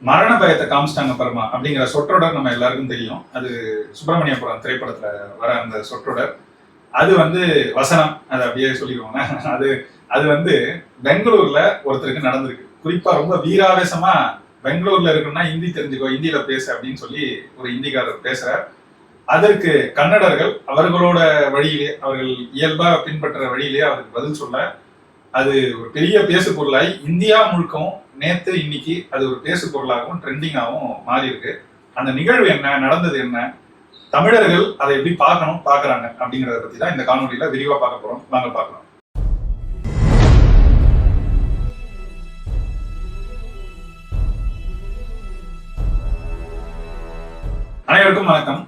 மரண பயத்தை காமிச்சிட்டாங்க பரமா அப்படிங்கிற சொற்றொடர் நம்ம எல்லாருக்கும் தெரியும். அது சுப்பிரமணியபுரம் திரைப்படத்துல வர அந்த சொற்றொடர். அது வந்து வசனம் அதை அப்படியே சொல்லிடுவாங்க. அது அது வந்து பெங்களூர்ல ஒருத்தருக்கு நடந்திருக்கு. குறிப்பா ரொம்ப வீராவேசமா பெங்களூர்ல இருக்கணும்னா ஹிந்தி தெரிஞ்சுக்கோ ஹிந்தியில பேசு அப்படின்னு சொல்லி ஒரு ஹிந்திக்காரர் பேசுறார். அதற்கு கன்னடர்கள் அவர்களோட வழியிலே அவர்கள் இயல்பா பின்பற்ற வழியிலே அவருக்கு பதில் சொல்ல அது ஒரு பெரிய பேசு பொருளாய் இந்தியா முழுக்கவும் நேற்று இன்னைக்கு அது ஒரு பேசு பொருளாகவும் ட்ரெண்டிங்காகவும் மாறி இருக்கு அந்த நிகழ்வு என்ன நடந்தது என்ன தமிழர்கள் அதை எப்படி பார்க்கணும் பார்க்குறாங்க அப்படிங்கிறத பற்றி தான் இந்த காணொலியில் விரிவாக பார்க்க போகிறோம் நாங்கள் பார்க்கலாம். அனைவருக்கும் வணக்கம்.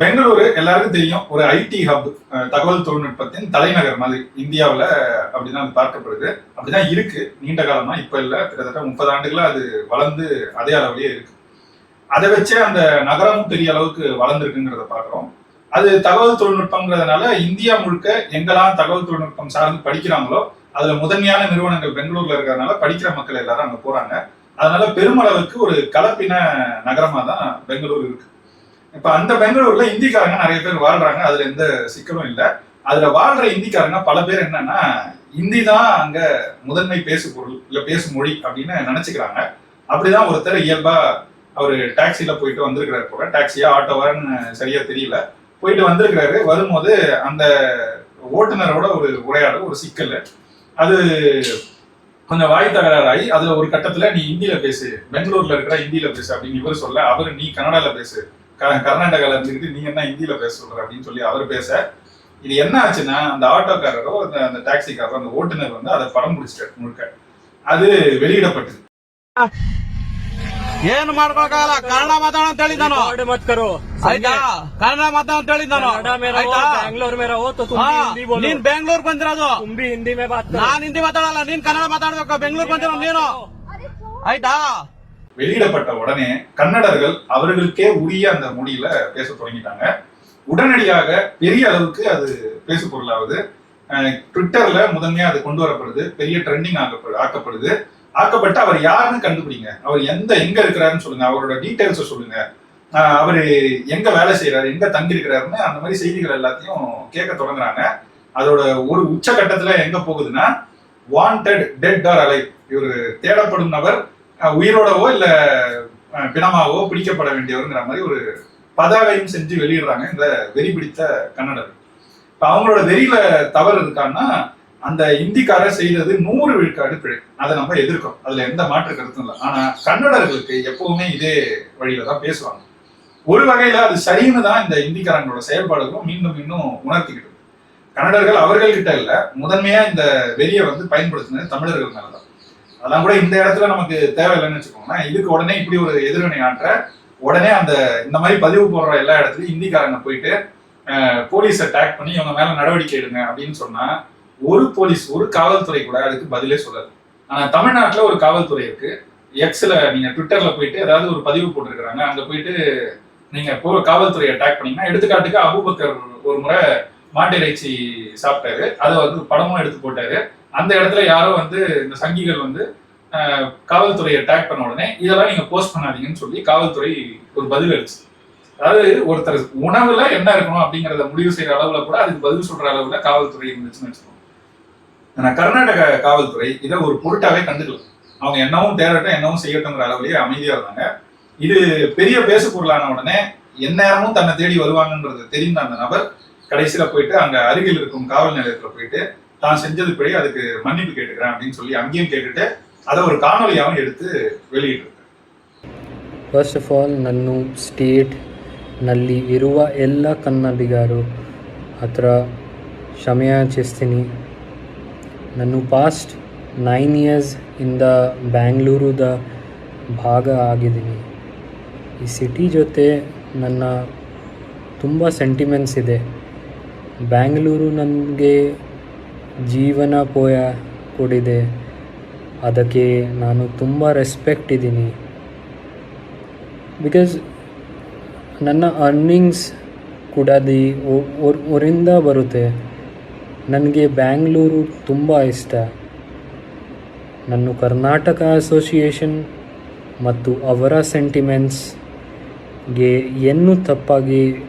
பெங்களூரு எல்லாருக்கும் தெரியும் ஒரு ஐடி ஹப் தகவல் தொழில்நுட்பத்தின் தலைநகர் மாதிரி இந்தியாவுல அப்படிதான் அது பார்க்கப்படுது. அப்படிதான் இருக்கு. நீண்ட காலமா இப்ப இல்ல. கிட்டத்தட்ட முப்பது ஆண்டுகளா அது வளர்ந்து அதே அளவுலயே இருக்கு. அதை வச்சே அந்த நகரமும் பெரிய அளவுக்கு வளர்ந்துருக்குங்கிறத பாக்குறோம் அது தகவல் தொழில்நுட்பங்கிறதுனால இந்தியா முழுக்க எங்கெல்லாம் தகவல் தொழில்நுட்பம் சார்ந்து படிக்கிறாங்களோ அதுல முதன்மையான நிறுவனங்கள் பெங்களூர்ல இருக்கிறதுனால படிக்கிற மக்கள் எல்லாரும் அங்க போறாங்க. அதனால பெருமளவுக்கு ஒரு கலப்பின நகரமா தான் பெங்களூர் இருக்கு. இப்ப அந்த பெங்களூர்ல இந்திக்காரங்க நிறைய பேர் வாழ்றாங்க. அதுல எந்த சிக்கலும் இல்லை. அதுல வாழ்ற இந்திக்காரங்க பல பேர் என்னன்னா இந்தி தான் அங்க முதன்மை பேசு பொருள் இல்ல பேசு மொழி அப்படின்னு நினைச்சுக்கிறாங்க. அப்படிதான் ஒருத்தர் இயல்பா அவரு டாக்ஸில போயிட்டு வந்திருக்கிறாரு போல. டாக்ஸியா ஆட்டோவான்னு சரியா தெரியல. போயிட்டு வந்திருக்கிறாரு. வரும்போது அந்த ஓட்டுநரோட ஒரு உரையாடல் ஒரு சிக்கல். அது கொஞ்சம் வாய் தகராறாகி அதுல ஒரு கட்டத்துல நீ இந்தியில பேசு பெங்களூர்ல இருக்கிற இந்தியில பேசு அப்படின்னு இவர் சொல்ல அவர் நீ கன்னடால பேசு கர்நாடகால இருந்துக்கிட்டு நீங்க என்ன ஹிந்தியில் பேச சொல்ற அப்படின்னு சொல்லி அவர் பேச. இது என்ன ஆச்சுன்னா அந்த ஆட்டோக்காரரோ அந்த அந்த டாக்ஸிக்காரரோ அந்த ஓட்டுநர் வந்து அதை படம் பிடிச்சிட்டார் முழுக்க. அது வெளியிடப்பட்டது. ಏನ್ ಮಾಡ್ಕೊಳಕಾಗಲ್ಲ ಕನ್ನಡ ಮಾತಾಡೋ ಅಂತ ಹೇಳಿದಾನು ಮತ್ ಕರು ಆಯ್ತಾ ಕನ್ನಡ ಮಾತಾಡೋ ಅಂತ ಬ್ಯಾಂಗ್ಳೂರ್ ಮೇರ ನೀನ್ ಬ್ಯಾಂಗ್ಳೂರ್ ಬಂದಿರೋದು ತುಂಬಿ ಹಿಂದಿ ಮೇ ಬಾತ್ ನಾನ್ ಹಿಂದಿ ಮಾತಾಡಲ್ಲ ನೀನ್ ಕನ್ನಡ ಮಾತಾಡ್ಬೇಕು ಬೆಂಗ್ಳೂರ್ ಬಂದಿರೋ ನೀನು ಆಯ್ತಾ வெளியிடப்பட்ட உடனே கன்னடர்கள் அவர்களுக்கே உரிய அந்த மொழியில பேச தொடங்கிட்டாங்க. உடனடியாக பெரிய அளவுக்கு அது பேசு பொருளாவது. ட்விட்டர்ல முதன்மையா அது கொண்டு வரப்படுது. பெரிய ட்ரெண்டிங் ஆக்கப்படு ஆக்கப்படுது. ஆக்கப்பட்டு அவர் யாருன்னு கண்டுபிடிங்க. அவர் எந்த எங்க இருக்கிறாருன்னு சொல்லுங்க. அவரோட டீட்டெயில்ஸை சொல்லுங்க. அவர் எங்க வேலை செய்யறாரு எங்க தங்கி இருக்கிறாருன்னு அந்த மாதிரி செய்திகள் எல்லாத்தையும் கேட்க தொடங்குறாங்க. அதோட ஒரு உச்ச கட்டத்துல எங்க போகுதுன்னா வாண்டட் டெட் ஆர் அலைவ் இவர் தேடப்படும் நபர் உயிரோடவோ இல்ல பிணமாகவோ பிணமாவோ பிடிக்கப்பட வேண்டியவருங்கிற மாதிரி ஒரு பதாகையும் செஞ்சு வெளியிடுறாங்க இந்த வெறி பிடித்த கன்னடர் இப்ப அவங்களோட வெறியில தவறு இருக்கான்னா அந்த இந்திக்காரர் செய்தது நூறு விழுக்காடு பிழை. அதை நம்ம எதிர்க்கோம் அதுல எந்த மாற்று கருத்தும் இல்லை. ஆனா கன்னடர்களுக்கு எப்பவுமே இதே வழியில தான் பேசுவாங்க. ஒரு வகையில அது சரின்னு தான் இந்த இந்திக்காரங்களோட செயல்பாடுகளும் மீண்டும் மீண்டும் உணர்த்திக்கிட்டு கன்னடர்கள் அவர்கள்கிட்ட இல்ல முதன்மையா இந்த வெறியை வந்து பயன்படுத்தினது தமிழர்கள் மேலதான். அதெல்லாம் கூட இந்த இடத்துல நமக்கு தேவையில்லைன்னு வச்சுக்கோங்கன்னா இதுக்கு உடனே இப்படி ஒரு எதிர்வினை ஆற்ற உடனே அந்த இந்த மாதிரி பதிவு போடுற எல்லா இடத்துலயும் இந்திக்காரங்க போயிட்டு போலீஸை டேக் பண்ணி இவங்க மேல நடவடிக்கை எடுங்க அப்படின்னு சொன்னா ஒரு போலீஸ் ஒரு காவல்துறை கூட அதுக்கு பதிலே சொல்லாது ஆனா தமிழ்நாட்டுல ஒரு காவல்துறை இருக்கு. எக்ஸ்ல நீங்க ட்விட்டர்ல போயிட்டு ஏதாவது ஒரு பதிவு போட்டிருக்கிறாங்க அங்க போயிட்டு நீங்க போ காவல்துறையை அட்டாக் பண்ணீங்கன்னா எடுத்துக்காட்டுக்கு அபூபக்கர் ஒரு முறை மாட்டிறைச்சி சாப்பிட்டாரு. அதை வந்து படமும் எடுத்து போட்டாரு. அந்த இடத்துல யாரோ வந்து இந்த சங்கிகள் வந்து காவல்துறையை அட்டாக் பண்ண உடனே இதெல்லாம் நீங்க போஸ்ட் பண்ணாதீங்கன்னு சொல்லி காவல்துறை ஒரு பதில் அடிச்சு அதாவது ஒருத்தர் உணவுல என்ன இருக்கணும் அப்படிங்கறத முடிவு செய்யற அளவுல கூட அதுக்கு பதில் சொல்ற அளவுல காவல்துறை இருந்துச்சுன்னு வச்சுக்கோங்க. ஆனா கர்நாடக காவல்துறை இதை ஒரு பொருட்டாவே கண்டுக்கல. அவங்க என்னவும் தேடட்டும் என்னவும் செய்யட்டுங்கிற அளவுலயே அமைதியா இருந்தாங்க. இது பெரிய பேசு பொருளான உடனே எந்நேரமும் தன்னை தேடி வருவாங்கன்றது தெரிந்த அந்த நபர் கடைசியில போயிட்டு அங்க அருகில் இருக்கும் காவல் நிலையத்துல போயிட்டு தான் செஞ்சது படி அதுக்கு மன்னிப்பு கேட்டுக்கிறேன் அப்படின்னு சொல்லி அங்கேயும் கேட்டுட்டு அதை ஒரு காணொலியாவும் எடுத்து வெளியிட்டு ಫಸ್ಟ್ ಆಫ್ ಆಲ್ ನನ್ನ ಸ್ಟೇಟ್ನಲ್ಲಿ ಇರುವ ಎಲ್ಲ ಕನ್ನಡಿಗರು ಹತ್ರ ಕ್ಷಮೆಯಾಚಿಸ್ತೀನಿ ನಾನು ಪಾಸ್ಟ್ ನೈನ್ ಇಯರ್ಸ್ ಇಂದ ಬ್ಯಾಂಗ್ಳೂರುದ ಭಾಗ ಆಗಿದ್ದೀನಿ ಈ ಸಿಟಿ ಜೊತೆ ನನ್ನ ತುಂಬ ಸೆಂಟಿಮೆಂಟ್ಸ್ ಇದೆ ಬ್ಯಾಂಗ್ಳೂರು ನನಗೆ ಜೀವನ ಪೋಯ ಕೊಡಿದೆ. ಅದಕ್ಕೆ ನಾನು ತುಂಬ ರೆಸ್ಪೆಕ್ಟ್ ಇದ್ದೀನಿ. ಬಿಕಾಸ್ ನನ್ನ ಅರ್ನಿಂಗ್ಸ್ ಕೂಡ ದಿ ಊರಿಂದ ಬರುತ್ತೆ. ನನಗೆ ಬ್ಯಾಂಗ್ಳೂರು ತುಂಬ ಇಷ್ಟ. ನನ್ನ ಕರ್ನಾಟಕ ಅಸೋಸಿಯೇಷನ್ ಮತ್ತು ಅವರ ಸೆಂಟಿಮೆಂಟ್ಸ್ಗೆ ಏನು ತಪ್ಪಾಗಿ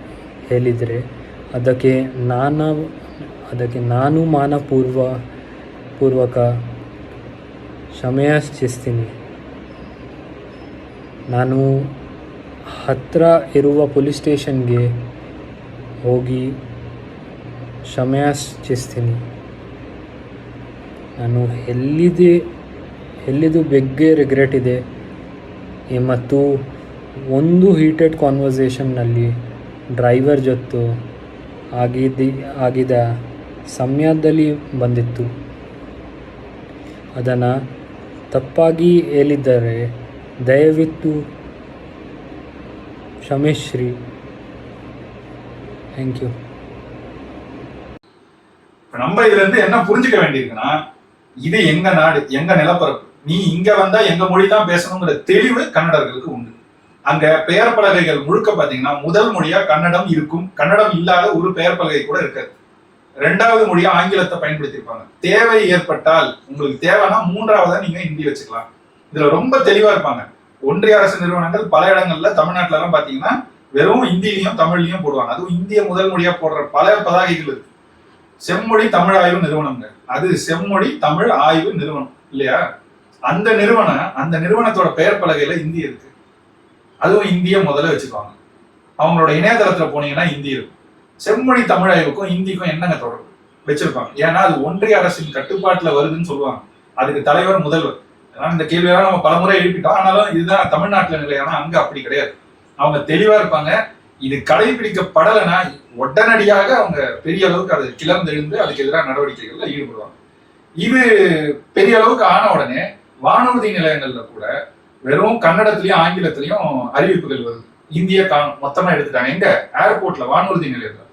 ಹೇಳಿದರೆ ಅದಕ್ಕೆ ನಾನು ಅದಕ್ಕೆ ನಾನು ಮಾನಪೂರ್ವ, ಪೂರ್ವಕ ಕ್ಷಮೆಯಾಚಿಸ್ತೀನಿ. ನಾನು ಹತ್ತಿರ ಇರುವ ಪೊಲೀಸ್ ಸ್ಟೇಷನ್ಗೆ ಹೋಗಿ ಕ್ಷಮೆಯಾಚಿಸ್ತೀನಿ. ನಾನು ಎಲ್ಲಿದೆ, ಎಲ್ಲಿದು ಬೆಗ್ಗೆ ರಿಗ್ರೆಟ್ ಇದೆ ಮತ್ತು ಒಂದು ಹೀಟೆಡ್ ಕಾನ್ವರ್ಸೇಷನ್ನಲ್ಲಿ ಡ್ರೈವರ್ ಜೊತೆ ಆಗಿದ್ದ ಆಗಿದ ಸಮಯದಲ್ಲಿ ಬಂದಿತ್ತು ಅದನ್ನು ತಪ್ಪಾಗಿ ಹೇಳಿದ್ದರೆ ದಯವಿಟ್ಟು ಕ್ಷಮಿಸ್ರಿ ಥ್ಯಾಂಕ್ ಯು இப்ப நம்ம இதுல இருந்து என்ன புரிஞ்சுக்க வேண்டியிருக்குன்னா இது எங்க நாடு எங்க நிலப்பரப்பு நீ இங்க வந்தா எங்க மொழி தான் பேசணுங்கிற தெளிவு கன்னடர்களுக்கு உண்டு அங்க பெயர் பலகைகள் முழுக்க பாத்தீங்கன்னா முதல் மொழியா கன்னடம் இருக்கும் கன்னடம் இல்லாத ஒரு பெயர் பலகை கூட இருக்காது ரெண்டாவது மொழியா ஆங்கிலத்தை பயன்படுத்தியிருப்பாங்க. தேவை ஏற்பட்டால் உங்களுக்கு தேவைன்னா மூன்றாவதா நீங்க ஹிந்தி வச்சுக்கலாம். இதுல ரொம்ப தெளிவா இருப்பாங்க. ஒன்றிய அரசு நிறுவனங்கள் பல இடங்கள்ல தமிழ்நாட்டுல எல்லாம் பாத்தீங்கன்னா வெறும் இந்தியிலையும் தமிழ்லையும் போடுவாங்க. அதுவும் இந்திய முதல் மொழியா போடுற பல பதாகைகள் இருக்கு. செம்மொழி தமிழ் ஆய்வு நிறுவனம்ங்க அது செம்மொழி தமிழ் ஆய்வு நிறுவனம். இல்லையா? அந்த நிறுவனம் அந்த நிறுவனத்தோட பெயர் பலகையில இந்தி இருக்கு. அதுவும் இந்திய முதல்ல வச்சுக்குவாங்க அவங்களோட இணையதளத்துல போனீங்கன்னா இந்தி இருக்கும். செம்மொழி தமிழாய்வுக்கும் ஹிந்திக்கும் இந்திக்கும் என்னங்க தொடர்பு? வச்சிருப்பாங்க. ஏன்னா அது ஒன்றிய அரசின் கட்டுப்பாட்டுல வருதுன்னு சொல்லுவாங்க. அதுக்கு தலைவர் முதல்வர். அதனால இந்த கேள்வியெல்லாம் நம்ம பலமுறை எழுப்பிட்டோம். ஆனாலும் இதுதான் தமிழ்நாட்டுல நிலை ஆனா அங்க அப்படி கிடையாது. அவங்க தெளிவா இருப்பாங்க. இது கடைபிடிக்கப்படலைன்னா உடனடியாக அவங்க பெரிய அளவுக்கு அது கிளர்ந்தெழுந்து அதுக்கு எதிராக நடவடிக்கைகள்ல ஈடுபடுவாங்க. இது பெரிய அளவுக்கு ஆன உடனே வானூர்தி நிலையங்கள்ல கூட வெறும் கன்னடத்திலயும் ஆங்கிலத்திலயும் அறிவிப்புகள் வருது. இந்திய காணும். மொத்தமா எடுத்துட்டாங்க. எங்க? ஏர்போர்ட்ல வானூர்தி நிலையத்துல.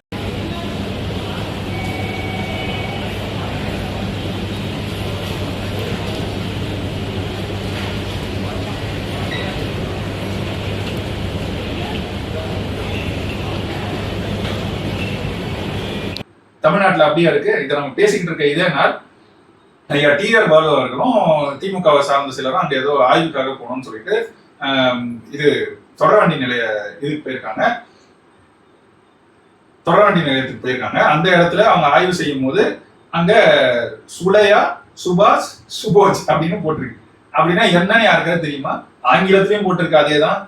தமிழ்நாட்டில் அப்படியே இருக்கு. இதை நம்ம பேசிக்கிட்டு இருக்க இதே நாள் ஐயா டி ஆர் பாலு அவர்களும் திமுகவை சார்ந்த சிலரும் அங்கே ஏதோ ஆய்வுக்காக போகணும்னு சொல்லிட்டு இது தொடர்வண்டி நிலைய இதுக்கு போயிருக்காங்க. தொடர்வண்டி நிலையத்துக்கு போயிருக்காங்க. அந்த இடத்துல அவங்க ஆய்வு செய்யும் போது அங்க சுலையா சுபாஷ் சுபோஜ் அப்படின்னு போட்டிருக்கு. அப்படின்னா என்னன்னு யாருக்காவது தெரியுமா? ஆங்கிலத்திலயும் போட்டிருக்கு அதே தான்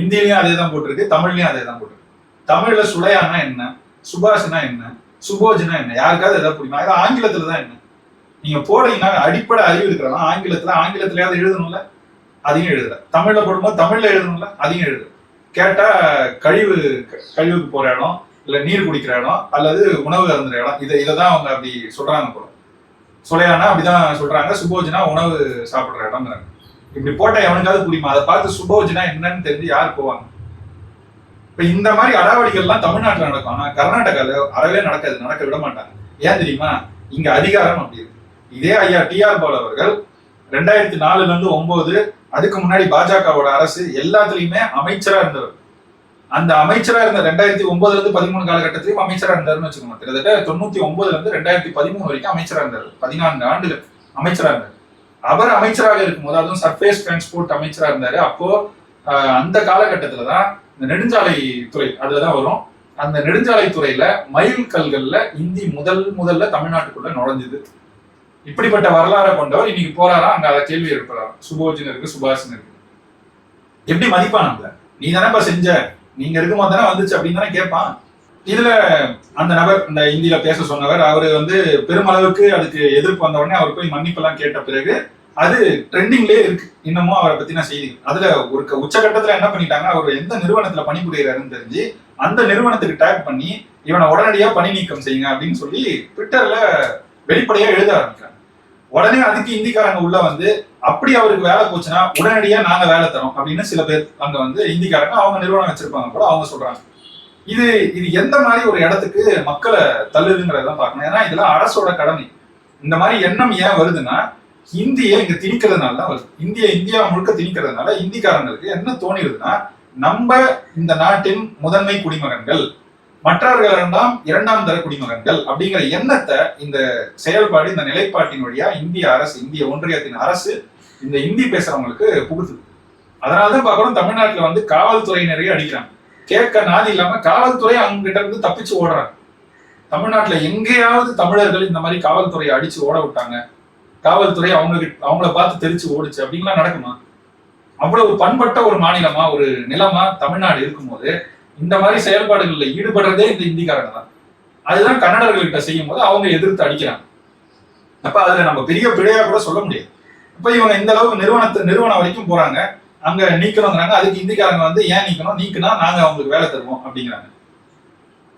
இந்தியிலயும் அதே தான் போட்டிருக்கு தமிழ்லயும் அதே தான் போட்டிருக்கு. தமிழ்ல சுலையானா என்ன? சுபாஷ்னா என்ன? சுபோஜனா என்ன? யாருக்காவது எதாவது புரியுமா இது ஆங்கிலத்துல தான் என்ன? நீங்க போடுறீங்கன்னா அடிப்படை அறிவு இருக்கிறதா ஆங்கிலத்துல ஆங்கிலத்திலயாவது எழுதணும்ல? அதையும் எழுதல தமிழ்ல போடும்போது தமிழ்ல எழுதணும்ல? அதையும் எழுதல கேட்டா கழிவு கழிவுக்கு போற இடம் இல்ல நீர் குடிக்கிற இடம் அல்லது உணவு அருந்துற இடம் இதை இதை தான் அவங்க அப்படி சொல்றாங்க போல. சுலையானா அப்படிதான் சொல்றாங்க. சுபோஜனா உணவு சாப்பிடுற இடம்ங்கிறாங்க. இப்படி போட்டா எவனுக்காவது புரியுமா அதை பார்த்து சுபோஜனா என்னன்னு தெரிஞ்சு யார் போவாங்க? இப்ப இந்த மாதிரி அடாவடிகள்லாம் தமிழ்நாட்டுல நடக்கும். ஆனா கர்நாடகால அறவே நடக்காது நடக்க விட மாட்டாங்க. ஏன் தெரியுமா? இங்க அதிகாரம் அப்படி இருக்கு. இதே ஐயா டிஆர் பால் அவர்கள் ரெண்டாயிரத்தி நாலுல இருந்து ஒன்பது அதுக்கு முன்னாடி பாஜகவோட அரசு எல்லாத்துலயுமே அமைச்சரா இருந்தவர். அந்த அமைச்சரா இருந்த ரெண்டாயிரத்தி ஒன்பதுல இருந்து பதிமூணு காலகட்டத்திலும் அமைச்சரா இருந்தாருன்னு வச்சுக்கோங்க. கிட்டத்தட்ட தொண்ணூத்தி ஒன்பதுல இருந்து ரெண்டாயிரத்தி பதிமூணு வரைக்கும் அமைச்சரா இருந்தாரு. பதினான்கு ஆண்டுகள் அமைச்சரா இருந்தார். அவர் அமைச்சராக இருக்கும்போது அதுவும் சர்ஃபேஸ் டிரான்ஸ்போர்ட் அமைச்சரா இருந்தாரு. அப்போ அந்த காலகட்டத்துல தான் இந்த நெடுஞ்சாலை துறை அதுலதான் வரும். அந்த நெடுஞ்சாலை துறையில மயில் கல்கள்ல இந்தி முதல் முதல்ல தமிழ்நாட்டுக்குள்ள நுழைஞ்சது. இப்படிப்பட்ட வரலாறை கொண்டவர் இன்னைக்கு போறாரா? அங்க அதை கேள்வி எழுப்புறாரு. சுபோஜன் இருக்கு சுபாஷன் இருக்கு. எப்படி மதிப்பான் நம்மள? நீ தானேப்பா செஞ்ச. நீங்க இருக்கும்போது தானே வந்துச்சு அப்படின்னு தானே கேட்பான். இதுல அந்த நபர் இந்த இந்தியில பேச சொன்னவர் அவரு வந்து பெருமளவுக்கு அதுக்கு எதிர்ப்பு வந்த உடனே அவர் போய் மன்னிப்பெல்லாம் கேட்ட பிறகு அது ட்ரெண்டிங்லயே இருக்கு. இன்னமும் அவரை பத்தின செய்தி. அதுல ஒரு க- உச்சகட்டத்துல என்ன பண்ணிட்டாங்க அவர் எந்த நிறுவனத்துல பணிபுரியறாருன்னு தெரிஞ்சு அந்த நிறுவனத்துக்கு டேக் பண்ணி இவனை உடனடியா பணி நீக்கம் செய்யுங்க அப்படின்னு சொல்லி ட்விட்டர்ல வெளிப்படையா எழுத ஆரம்பிக்கிறாங்க. உடனே அதுக்கு இந்திக்காரங்க உள்ள வந்து அப்படி அவருக்கு வேலை போச்சுன்னா உடனடியா நாங்க வேலை தரோம் அப்படின்னு சில பேர் அங்க வந்து இந்திக்காரங்க அவங்க நிறுவனம் வச்சிருப்பாங்க கூட அவங்க சொல்றாங்க. இது இது எந்த மாதிரி ஒரு இடத்துக்கு மக்களை தள்ளுதுங்கிறதான் பார்க்கணும். ஏன்னா இதெல்லாம் அரசோட கடமை. இந்த மாதிரி எண்ணம் ஏன் வருதுன்னா இந்தியை இங்க திணிக்கிறதுனால தான் வருது. இந்திய இந்தியா முழுக்க திணிக்கிறதுனால இந்திக்காரங்களுக்கு என்ன தோணிடுதுன்னா நம்ம இந்த நாட்டின் முதன்மை குடிமகன்கள் மற்றவர்களெல்லாம் இரண்டாம் தர குடிமகன்கள் அப்படிங்கிற எண்ணத்தை இந்த செயல்பாடு இந்த நிலைப்பாட்டின் வழியா இந்திய அரசு இந்திய ஒன்றியத்தின் அரசு இந்த இந்தி பேசுறவங்களுக்கு புகுத்துது. அதனாலதான் பாக்குறோம் தமிழ்நாட்டுல வந்து காவல்துறையினரையே அடிக்கிறாங்க. கேட்க நாதி இல்லாம காவல்துறை அவங்க இருந்து தப்பிச்சு ஓடுறாங்க. தமிழ்நாட்டுல எங்கேயாவது தமிழர்கள் இந்த மாதிரி காவல்துறையை அடிச்சு ஓட விட்டாங்க காவல்துறை அவங்களுக்கு அவங்கள பார்த்து தெரிச்சு ஓடுச்சு. அப்படின்லாம் நடக்குமா? அவ்வளவு பண்பட்ட ஒரு மாநிலமா ஒரு நிலமா தமிழ்நாடு இருக்கும்போது இந்த மாதிரி செயல்பாடுகள்ல ஈடுபடுறதே இந்த இந்திக்காரங்க தான். அதுதான் கன்னடர்கள்கிட்ட செய்யும் போது அவங்க எதிர்த்து அடிக்கிறாங்க. அப்ப அதுல நம்ம பெரிய பிழையா கூட சொல்ல முடியாது. இப்ப இவங்க இந்த அளவுக்கு நிறுவனத்தை நிறுவனம் வரைக்கும் போறாங்க. அங்க நீக்கணுங்கிறாங்க. அதுக்கு இந்திக்காரங்க வந்து ஏன் நீக்கணும்? நீக்குனா நாங்க அவங்களுக்கு வேலை தருவோம் அப்படிங்கிறாங்க.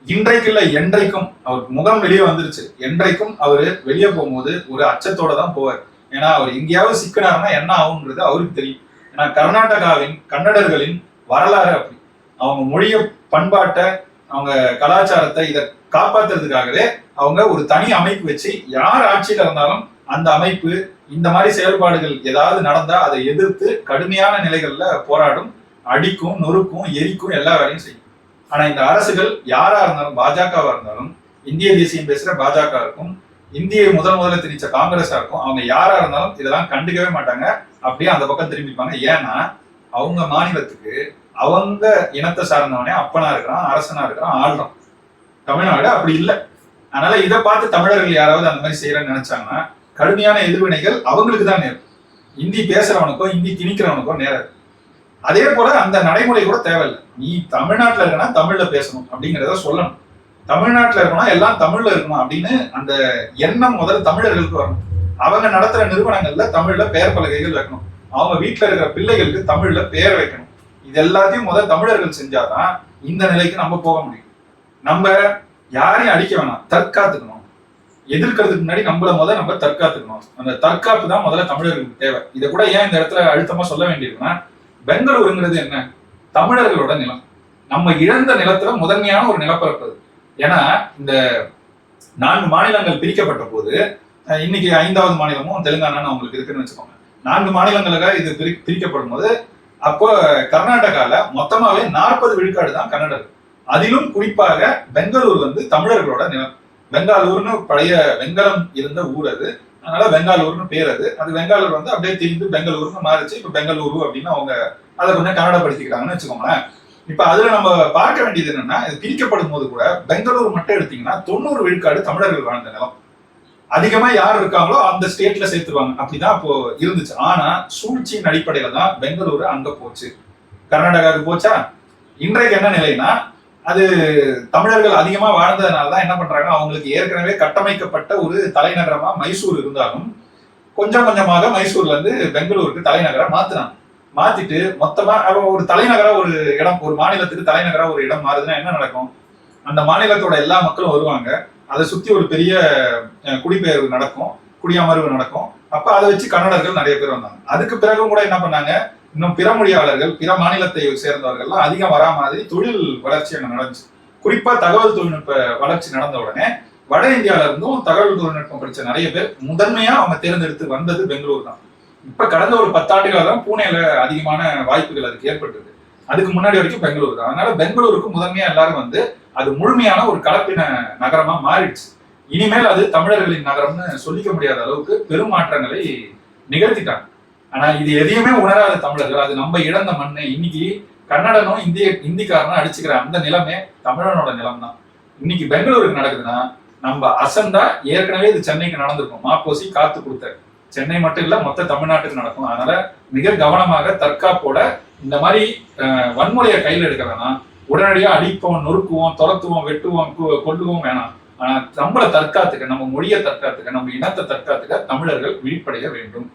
இன்றைக்கு இல்லை என்றைக்கும் அவர் முகம் வெளியே வந்துருச்சு. என்றைக்கும் அவரு வெளியே போகும்போது ஒரு அச்சத்தோட தான் போவார். ஏன்னா அவர் எங்கேயாவது சிக்கினாருன்னா என்ன ஆகுன்றது அவருக்கு தெரியும். ஏன்னா கர்நாடகாவின் கன்னடர்களின் வரலாறு அப்படி. அவங்க மொழிய பண்பாட்டை அவங்க கலாச்சாரத்தை இதை காப்பாத்துறதுக்காகவே அவங்க ஒரு தனி அமைப்பு வச்சு யார் ஆட்சியில் இருந்தாலும் அந்த அமைப்பு இந்த மாதிரி செயல்பாடுகள் ஏதாவது நடந்தா அதை எதிர்த்து கடுமையான நிலைகள்ல போராடும் அடிக்கும் நொறுக்கும் எரிக்கும் எல்லா வேலையும் செய்யும். ஆனா இந்த அரசுகள் யாரா இருந்தாலும் பாஜகவா இருந்தாலும் இந்திய தேசியம் பேசுற பாஜக இருக்கும் இந்திய முதல் முதல்ல திணிச்ச காங்கிரஸா இருக்கும் அவங்க யாரா இருந்தாலும் இதெல்லாம் கண்டுக்கவே மாட்டாங்க. அப்படியே அந்த பக்கம் திரும்பிப்பாங்க. ஏன்னா அவங்க மாநிலத்துக்கு அவங்க இனத்தை சார்ந்தவனே அப்பனா இருக்கிறான் அரசனா இருக்கிறான் ஆள்றான். தமிழ்நாடு அப்படி இல்லை. அதனால இதை பார்த்து தமிழர்கள் யாராவது அந்த மாதிரி செய்யறன்னு நினைச்சாங்கன்னா கடுமையான எதிர்வினைகள் அவங்களுக்கு தான் நேரும். இந்தி பேசுறவனுக்கோ இந்தி திணிக்கிறவனுக்கோ நேரம் அதே போல அந்த நடைமுறை கூட தேவையில்லை. நீ தமிழ்நாட்டில் இருக்கனா தமிழ்ல பேசணும் அப்படிங்கிறத சொல்லணும். தமிழ்நாட்டில் இருக்கணும் எல்லாம் தமிழ்ல இருக்கணும் அப்படின்னு அந்த எண்ணம் முதல்ல தமிழர்களுக்கு வரணும். அவங்க நடத்துற நிறுவனங்கள்ல தமிழ்ல பெயர் பலகைகள் வைக்கணும். அவங்க வீட்டுல இருக்கிற பிள்ளைகளுக்கு தமிழ்ல பெயர் வைக்கணும். இது எல்லாத்தையும் முதல் தமிழர்கள் செஞ்சாதான் இந்த நிலைக்கு நம்ம போக முடியும். நம்ம யாரையும் அடிக்க வேணாம். தற்காத்துக்கணும். எதிர்க்கிறதுக்கு முன்னாடி நம்மள முதல்ல நம்ம தற்காத்துக்கணும். அந்த தற்காப்பு தான் முதல்ல தமிழர்களுக்கு தேவை. இதை கூட ஏன் இந்த இடத்துல அழுத்தமா சொல்ல வேண்டியிருக்குன்னா பெங்களூருங்கிறது என்ன? தமிழர்களோட நிலம். நம்ம இழந்த நிலத்துல முதன்மையான ஒரு நிலப்பரப்பு ஏன்னா இந்த நான்கு மாநிலங்கள் பிரிக்கப்பட்ட போது இன்னைக்கு ஐந்தாவது மாநிலமும் தெலுங்கானான்னு அவங்களுக்கு இருக்குன்னு வச்சுக்கோங்க. நான்கு மாநிலங்களுக்காக இது பிரி பிரிக்கப்படும் போது அப்போ கர்நாடகால மொத்தமாவே நாற்பது விழுக்காடு தான் கன்னடர்கள். அதிலும் குறிப்பாக பெங்களூர் வந்து தமிழர்களோட நிலம். பெங்காலூர்னு பழைய வெங்கலம் இருந்த ஊர் அது. அதனால பெங்காலூர்னு பேர் அது. அது பெங்காலூர் வந்து அப்படியே திரிந்து பெங்களூர்னு மாறிச்சு. இப்போ பெங்களூரு அப்படின்னு அவங்க அதை கொஞ்சம் கன்னடப்படுத்திக்கிறாங்கன்னு வச்சுக்கோங்களேன். இப்போ அதுல நம்ம பார்க்க வேண்டியது என்னன்னா இது பிரிக்கப்படும் போது கூட பெங்களூர் மட்டும் எடுத்தீங்கன்னா தொண்ணூறு விழுக்காடு தமிழர்கள் வாழ்ந்த நிலம். அதிகமா யார் இருக்காங்களோ அந்த ஸ்டேட்ல சேர்த்துருவாங்க. அப்படிதான் அப்போ இருந்துச்சு. ஆனா சூழ்ச்சியின் அடிப்படையில தான் பெங்களூரு அங்க போச்சு. கர்நாடகாவுக்கு போச்சா? இன்றைக்கு என்ன நிலைன்னா அது தமிழர்கள் அதிகமா வாழ்ந்ததுனால தான் என்ன பண்றாங்க? அவங்களுக்கு ஏற்கனவே கட்டமைக்கப்பட்ட ஒரு தலைநகரமா மைசூர் இருந்தாலும் கொஞ்சம் கொஞ்சமாக மைசூர்ல இருந்து பெங்களூருக்கு தலைநகரா மாத்துனாங்க. மாத்திட்டு மொத்தமா அவ ஒரு தலைநகரா ஒரு இடம் ஒரு மாநிலத்துக்கு தலைநகரா ஒரு இடம் மாறுதுன்னா என்ன நடக்கும்? அந்த மாநிலத்தோட எல்லா மக்களும் வருவாங்க. அதை சுத்தி ஒரு பெரிய குடிபெயர்வு நடக்கும் குடியமர்வு நடக்கும். அப்ப அதை வச்சு கன்னடர்கள் நிறைய பேர் வந்தாங்க. அதுக்கு பிறகும் கூட என்ன பண்ணாங்க? இன்னும் பிற மொழியாளர்கள் பிற மாநிலத்தை சேர்ந்தவர்கள்லாம் அதிகம் வரா மாதிரி தொழில் வளர்ச்சி அங்கே நடந்துச்சு. குறிப்பா தகவல் தொழில்நுட்ப வளர்ச்சி நடந்த உடனே வட இந்தியால இருந்தும் தகவல் தொழில்நுட்பம் படிச்ச நிறைய பேர் முதன்மையா அவங்க தேர்ந்தெடுத்து வந்தது பெங்களூர் தான். இப்ப கடந்த ஒரு பத்தாண்டுகளா தான் பூனேல அதிகமான வாய்ப்புகள் அதுக்கு ஏற்பட்டது அதுக்கு முன்னாடி வரைக்கும் பெங்களூர் தான். அதனால பெங்களூருக்கு முதன்மையா எல்லாரும் வந்து அது முழுமையான ஒரு கலப்பின நகரமா மாறிடுச்சு. இனிமேல் அது தமிழர்களின் நகரம்னு சொல்லிக்க முடியாத அளவுக்கு பெரும் மாற்றங்களை நிகழ்த்திட்டாங்க. ஆனா இது எதையுமே உணராத தமிழர்கள். அது நம்ம இழந்த மண்ணு இன்னைக்கு கன்னடனும் இந்திய இந்திக்காரனும் அடிச்சுக்கிற அந்த நிலமே தமிழனோட நிலம் தான் இன்னைக்கு பெங்களூருக்கு நடக்குதுன்னா நம்ம அசந்தா ஏற்கனவே இது சென்னைக்கு நடந்திருக்கும். மாப்போசி காத்து கொடுத்தாரு சென்னை மட்டும் இல்ல மொத்த தமிழ்நாட்டுக்கு நடக்கும். அதனால மிக கவனமாக தற்காப்போட இந்த மாதிரி வன்முறையை கையில் எடுக்க உடனடியா அடிப்போம் நொறுக்குவோம் துரத்துவோம் வெட்டுவோம் கொள்ளுவோம் வேணாம். ஆனா நம்மளை தற்காத்துக்க நம்ம மொழியை தற்காத்துக்க நம்ம இனத்தை தற்காத்துக்க தமிழர்கள் விழிப்படைய வேண்டும்.